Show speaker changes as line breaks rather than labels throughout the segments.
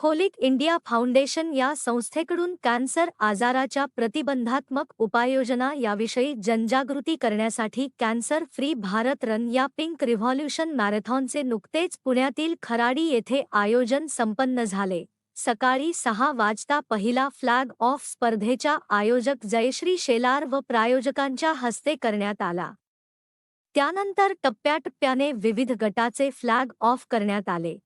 Holic India foundation या संस्थेकडून cancer आजाराच्या प्रतिबंधात्मक उपाययोजना याविषयी जनजागृती करण्यासाठी कॅन्सर फ्री भारत रन या पिंक रिव्हॉल्युशन मॅरेथॉनचे नुकतेच पुण्यातील खराडी येथे आयोजन संपन्न झाले. सकाळी सहा वाजता पहिला फ्लॅग ऑफ स्पर्धेच्या आयोजक जयश्री शेलार व प्रायोजकांच्या हस्ते करण्यात आला. त्यानंतर टप्प्याटप्प्याने विविध गटाचे फ्लॅग ऑफ करण्यात आले.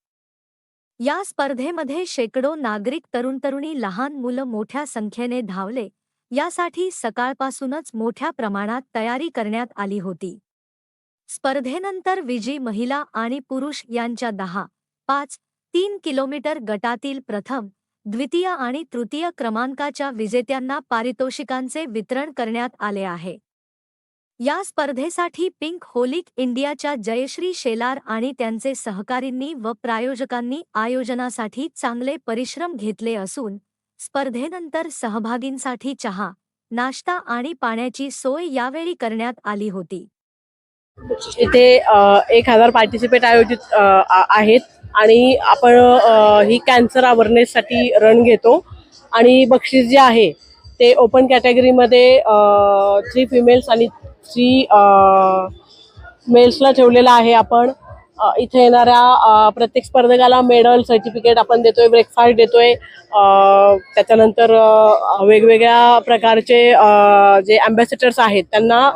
या स्पर्धेमध्ये शेकडो नागरिक तरुण तरुणी लहान मुलं मोठ्या संख्येने धावले यासाठी सकाळपासूनच मोठ्या प्रमाणात तयारी करण्यात आली होती. स्पर्धेनंतर विजी महिला आणि पुरुष यांच्या दहा पाच तीन किलोमीटर गटातील प्रथम द्वितीय आणि तृतीय क्रमांकाच्या विजेत्यांना पारितोषिकांचे वितरण करण्यात आले आहे. या स्पर्धेसाठी पिंक होलिक इंडियाच्या जयश्री शेलार आणि त्यांचे सहकारींनी व प्रायोजकांनी आयोजनासाठी चांगले परिश्रम घेतले असून स्पर्धेनंतर सहभागींसाठी चहा नाश्ता आणि पाण्याची सोय यावेळी करण्यात आली होती.
इथे एक हजार पार्टिसिपेट आयोजित आहेत आणि आपण ही कॅन्सर अवेअरनेससाठी रन घेतो आणि बक्षीस जे आहे ते ओपन कॅटेगरीमध्ये थ्री फिमेल्स आणि थ्री मेल्सला ठेवलेलं आहे आपण. इथे येणाऱ्या प्रत्येक स्पर्धकाला मेडल सर्टिफिकेट आपण देतोय ब्रेकफास्ट देतोय. त्याच्यानंतर वेगवेगळ्या प्रकारचे जे अम्बॅसिडर्स आहेत त्यांना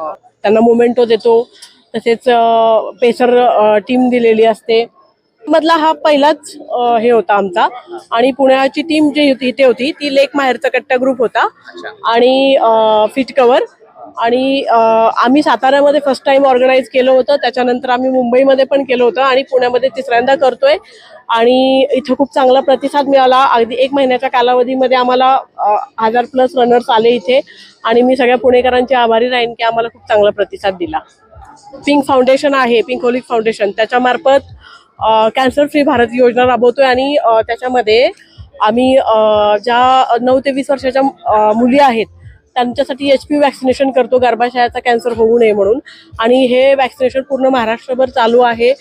त्यांना मोमेंटो देतो. तसेच पेसर टीम दिलेली असते. मधला हा पहिलाच हे होता आमचा. आणि पुण्याची टीम जी होती इथे होती ती लेक माहेरचा कट्टा ग्रुप होता. आणि फिट कवर आणि आम्ही साताऱ्यामध्ये फर्स्ट टाइम ऑर्गनाईज केलं होतं. त्याच्यानंतर आम्ही मुंबईमध्ये पण केलं होतं आणि पुण्यामध्ये तिसऱ्यांदा करतोय. आणि इथं खूप चांगला प्रतिसाद मिळाला. अगदी एक महिन्याच्या कालावधीमध्ये आम्हाला हजार प्लस रनर्स आले इथे. आणि मी सगळ्या पुणेकरांचे आभारी राहीन की आम्हाला खूप चांगला प्रतिसाद दिला. पिंक फाउंडेशन आहे पिंक होलिक फाउंडेशन त्याच्यामार्फत कॅन्सर फ्री भारत योजना राबवतोय आणि त्याच्यामध्ये आम्ही ज्या नऊ ते वीस वर्षाच्या मुली आहेत त्यांच्यासाठी एच पी वॅक्सिनेशन करतो. गर्भाशयाचा कॅन्सर होऊ नये म्हणून. आणि हे वॅक्सिनेशन पूर्ण महाराष्ट्रभर चालू आहे.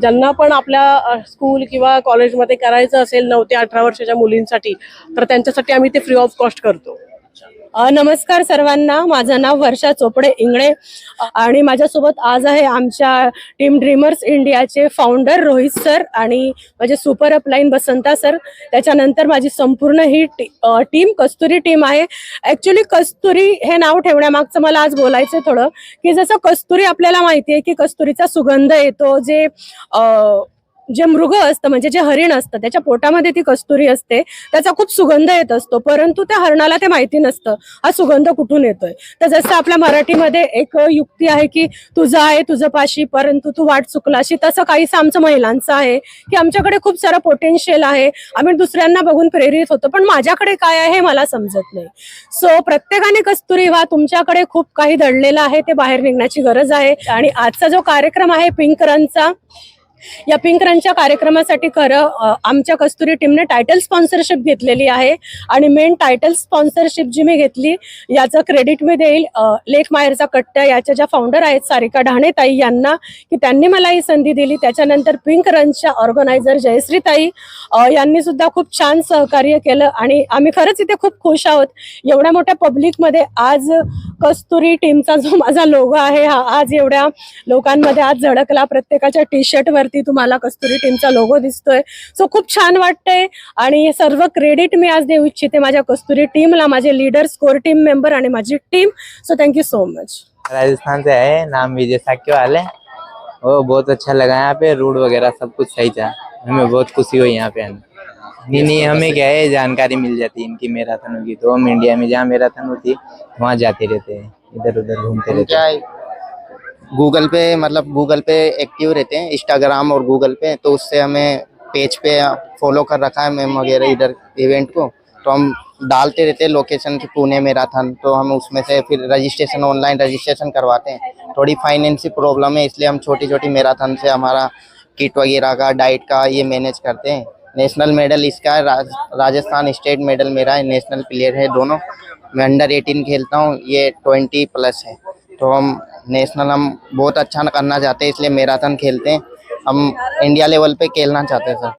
ज्यांना पण आपल्या स्कूल किंवा कॉलेजमध्ये करायचं असेल नऊ ते अठरा वर्षाच्या मुलींसाठी तर त्यांच्यासाठी आम्ही ते फ्री ऑफ कॉस्ट करतो.
नमस्कार सर्वांना. माझं नाव वर्षा चोपडे इंगळे आणि माझ्यासोबत आज आहे आमच्या टीम ड्रीमर्स इंडियाचे फाउंडर रोहित सर आणि माझे सुपर अपलाईन बसंता सर. त्याच्यानंतर माझी संपूर्ण ही टी- टीम कस्तुरी टीम आहे. ॲक्च्युली कस्तुरी हे नाव ठेवण्यामागचं मला आज बोलायचं थोडं की जसं कस्तुरी आपल्याला माहिती आहे की कस्तुरीचा सुगंध येतो जे आ, जे मृग असतं म्हणजे जे हरिण असतं त्याच्या पोटामध्ये ती कस्तुरी असते त्याचा खूप सुगंध येत असतो परंतु त्या हरणाला ते माहिती नसतं हा सुगंध कुठून येतोय. तर जसं आपल्या मराठीमध्ये एक युक्ती आहे की तुझं आहे तुझं पाशी परंतु तू वाट चुकलाशी तसं काहीसं आमचं महिलांचं आहे की आमच्याकडे खूप सारं पोटेन्शियल आहे आम्ही दुसऱ्यांना बघून प्रेरित होतो पण माझ्याकडे काय आहे हे मला समजत नाही. सो प्रत्येकाने कस्तुरी व्हा तुमच्याकडे खूप काही दडलेलं आहे ते बाहेर निघण्याची गरज आहे. आणि आजचा जो कार्यक्रम आहे पिंक रनचा या पिंक रनच्या कार्यक्रमासाठी खरं आमच्या कस्तुरी टीमने टायटल स्पॉन्सरशिप घेतलेली आहे आणि मेन टायटल स्पॉन्सरशिप जी मी घेतली याचं क्रेडिट मी देईल. लेख माहेरचा कट्टा याच्या ज्या फाउंडर आहेत सारिका ढाणेताई यांना की त्यांनी मला ही संधी दिली. त्याच्यानंतर पिंक रनच्या ऑर्गनायझर जयश्रीताई यांनी सुद्धा खूप छान सहकार्य केलं आणि आम्ही खरंच इथे खूप खुश आहोत. एवढ्या मोठ्या पब्लिकमध्ये आज कस्तुरी टीमचा जो माझा लोगो आहे हा आज एवढ्या लोकांमध्ये आज झळकला. प्रत्येकाच्या टी शर्टवर वरती तुम्हाला कस्तुरी टीमचा लोगो दिसतोय. सो खूप छान वाटतंय. आणि हे सर्व क्रेडिट मी आज देऊ इच्छिते माझ्या कस्तुरी टीमला माझे लीडर स्कोर टीम मेंबर आणि माझी team so thank you so much
Rajasthan से आए नाम विजय साक्योवाल है वो बहुत अच्छा लगा यहाँ पे रोड वगैरह सब कुछ सही था। हमें बहुत खुशी हुई यहाँ पे नहीं नहीं हमें क्या है जानकारी मिल जाती है इनकी मैराथनों की तो हम इंडिया में जहाँ मैराथन होती है वहाँ जाते रहते हैं। इधर उधर घूमते रहते
है, गूगल पे मतलब गूगल पे एक्टिव रहते हैं इंस्टाग्राम और गूगल पे तो उससे हमें पेज पे फॉलो कर रखा है मैम वगैरह इधर इवेंट को। तो हम डालते रहते हैं लोकेशन की पुणे मैराथन तो हम उसमें से फिर रजिस्ट्रेशन ऑनलाइन रजिस्ट्रेशन करवाते हैं। थोड़ी फाइनेंशियल प्रॉब्लम है इसलिए हम छोटी छोटी मैराथन से हमारा किट वगैरह का डाइट का ये मैनेज करते हैं। नेशनल मेडल इसका है राज, राजस्थान स्टेट मेडल मेरा है नेशनल प्लेयर है दोनों। मैं अंडर 18 खेलता हूँ ये 20 प्लस है। तो हम नेशनल हम बहुत अच्छा करना चाहते हैं इसलिए मैराथन खेलते हैं। हम इंडिया लेवल पे खेलना चाहते हैं सर